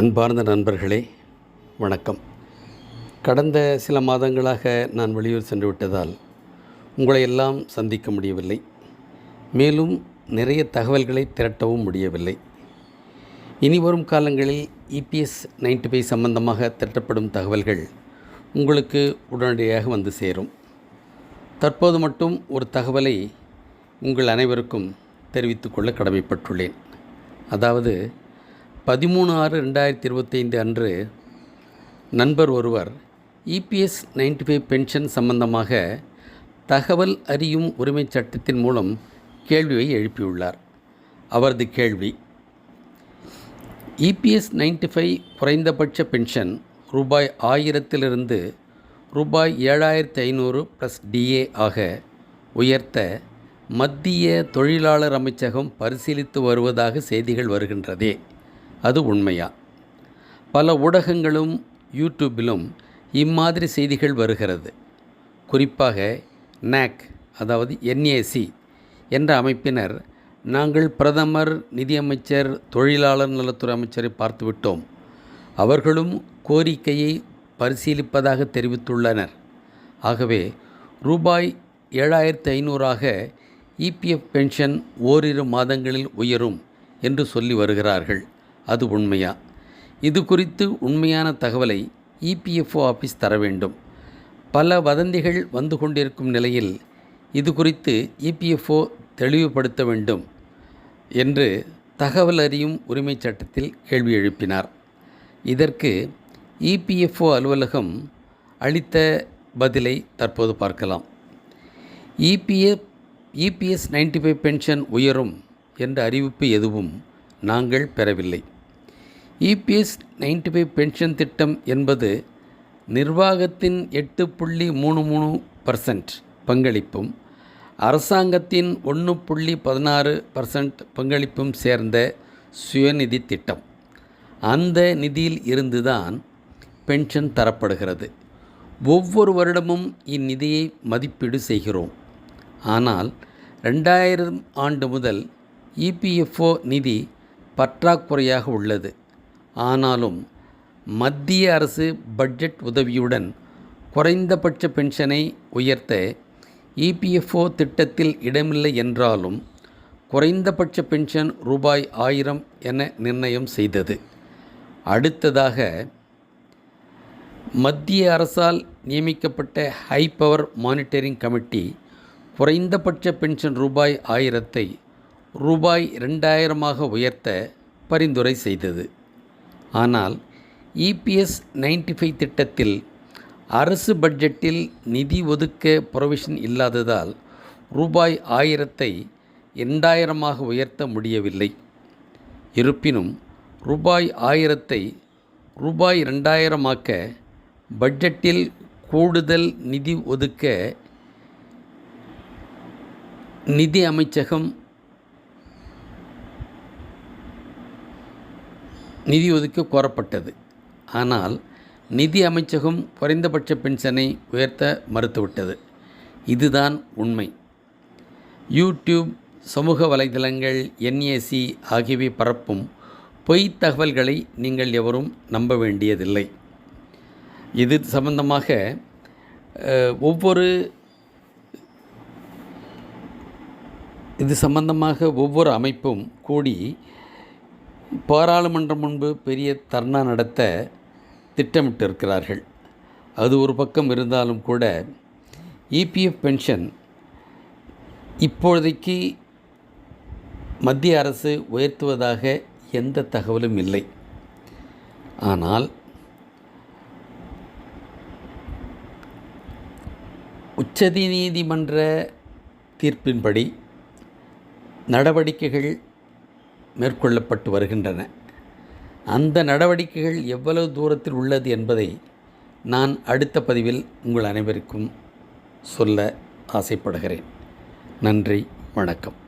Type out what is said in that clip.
அன்பார்ந்த நண்பர்களே வணக்கம். கடந்த சில மாதங்களாக நான் வெளியூர் சென்று விட்டதால் உங்களை எல்லாம் சந்திக்க முடியவில்லை. மேலும் நிறைய தகவல்களை திரட்டவும் முடியவில்லை. இனி வரும் காலங்களில் இபிஎஸ் நைன்டி ஃபைவ் சம்பந்தமாக திரட்டப்படும் தகவல்கள் உங்களுக்கு உடனடியாக வந்து சேரும். தற்போது மட்டும் ஒரு தகவலை உங்கள் அனைவருக்கும் தெரிவித்துக்கொள்ள கடமைப்பட்டுள்ளேன். அதாவது பதிமூணு ஆறு ரெண்டாயிரத்தி இருபத்தைந்து அன்று நண்பர் ஒருவர் இபிஎஸ் நைன்டி ஃபைவ் பென்ஷன் சம்பந்தமாக தகவல் அறியும் உரிமைச் சட்டத்தின் மூலம் கேள்வியை எழுப்பியுள்ளார். அவரது கேள்வி இபிஎஸ் நைன்டி ஃபைவ் குறைந்தபட்ச பென்ஷன் ரூபாய் ஆயிரத்திலிருந்து ரூபாய் ஏழாயிரத்தி ஐநூறு ப்ளஸ் டிஏ ஆக உயர்த்த மத்திய தொழிலாளர் அமைச்சகம் பரிசீலித்து வருவதாக செய்திகள் வருகின்றதே. அது உண்மையா? பல ஊடகங்களும் யூடியூப்பிலும் இம்மாதிரி செய்திகள் வருகிறது. குறிப்பாக நேக் அதாவது என்ஏசி என்ற அமைப்பினர் நாங்கள் பிரதமர் நிதியமைச்சர் தொழிலாளர் நலத்துறை அமைச்சரை பார்த்துவிட்டோம் அவர்களும் கோரிக்கையை பரிசீலிப்பதாக தெரிவித்துள்ளனர். ஆகவே ரூபாய் ஏழாயிரத்து ஐநூறாக இபிஎஃப் பென்ஷன் ஓரிரு மாதங்களில் உயரும் என்று சொல்லி வருகிறார்கள். அது உண்மையா? இது குறித்து உண்மையான தகவலை இபிஎஃப்ஓ ஆஃபீஸ் தர வேண்டும். பல வதந்திகள் வந்து கொண்டிருக்கும் நிலையில் இது குறித்து இபிஎஃப்ஓ தெளிவுபடுத்த வேண்டும் என்று தகவல் அறியும் உரிமைச் சட்டத்தில் கேள்வி எழுப்பினார். இதற்கு இபிஎஃப்ஓ அலுவலகம் அளித்த பதிலை தற்போது பார்க்கலாம். EPF EPS ninety five pension உயரும் என்ற அறிவிப்பு எதுவும் நாங்கள் பெறவில்லை. இபிஎஸ் நைன்டி ஃபைவ் பென்ஷன் திட்டம் என்பது நிர்வாகத்தின் எட்டு புள்ளி மூணு மூணு பர்சன்ட் பங்களிப்பும் அரசாங்கத்தின் ஒன்று புள்ளி பதினாறு பர்சன்ட் பங்களிப்பும் சேர்ந்த சுயநிதி திட்டம். அந்த நிதியில் இருந்துதான் பென்ஷன் தரப்படுகிறது. ஒவ்வொரு வருடமும் இந்நிதியை மதிப்பீடு செய்கிறோம். ஆனால் ரெண்டாயிரம் ஆண்டு முதல் இபிஎஃப்ஓ நிதி பற்றாக்குறையாக உள்ளது. ஆனாலும் மத்திய அரசு பட்ஜெட் உதவியுடன் குறைந்தபட்ச பென்ஷனை உயர்த்த இபிஎஃப்ஓ திட்டத்தில் இடமில்லை என்றாலும் குறைந்தபட்ச பென்ஷன் ரூபாய் ஆயிரம் என நிர்ணயம் செய்தது. அடுத்ததாக மத்திய அரசால் நியமிக்கப்பட்ட ஹை பவர் மானிட்டரிங் கமிட்டி குறைந்தபட்ச பென்ஷன் ரூபாய் ஆயிரத்தை ரூபாய் ரெண்டாயிரமாக உயர்த்த பரிந்துரை செய்தது. ஆனால் இபிஎஸ் நைன்டி ஃபைவ் திட்டத்தில் அரசு பட்ஜெட்டில் நிதி ஒதுக்க ப்ரொவிஷன் இல்லாததால் ரூபாய் ஆயிரத்தை இரண்டாயிரமாக உயர்த்த முடியவில்லை. இருப்பினும் ரூபாய் ஆயிரத்தை ரூபாய் ரெண்டாயிரமாக்க பட்ஜெட்டில் கூடுதல் நிதி ஒதுக்க நிதி அமைச்சகம் நிதி ஒதுக்க கோரப்பட்டது. ஆனால் நிதி அமைச்சகம் குறைந்தபட்ச பென்ஷனை உயர்த்த மறுத்துவிட்டது. இதுதான் உண்மை. யூடியூப் சமூக வலைதளங்கள் என்ஏசி ஆகியவை பரப்பும் பொய் தகவல்களை நீங்கள் எவரும் நம்ப வேண்டியதில்லை. இது சம்பந்தமாக ஒவ்வொரு இது சம்பந்தமாக ஒவ்வொரு அமைப்பும் கூடி பாராளுமன்றம் முன்பு பெரிய தர்ணா நடத்த திட்டமிட்டிருக்கிறார்கள். அது ஒரு பக்கம் இருந்தாலும் கூட இபிஎஃப் பென்ஷன் இப்பொழுதைக்கு மத்திய அரசு உயர்த்துவதாக எந்த தகவலும் இல்லை. ஆனால் உச்சதி நீதிமன்ற தீர்ப்பின்படி நடவடிக்கைகள் மேற்கொள்ளப்பட்டு வருகின்றன. அந்த நடவடிக்கைகள் எவ்வளவு தூரத்தில் உள்ளது என்பதை நான் அடுத்த பதிவில் உங்கள் அனைவருக்கும் சொல்ல ஆசைப்படுகிறேன். நன்றி வணக்கம்.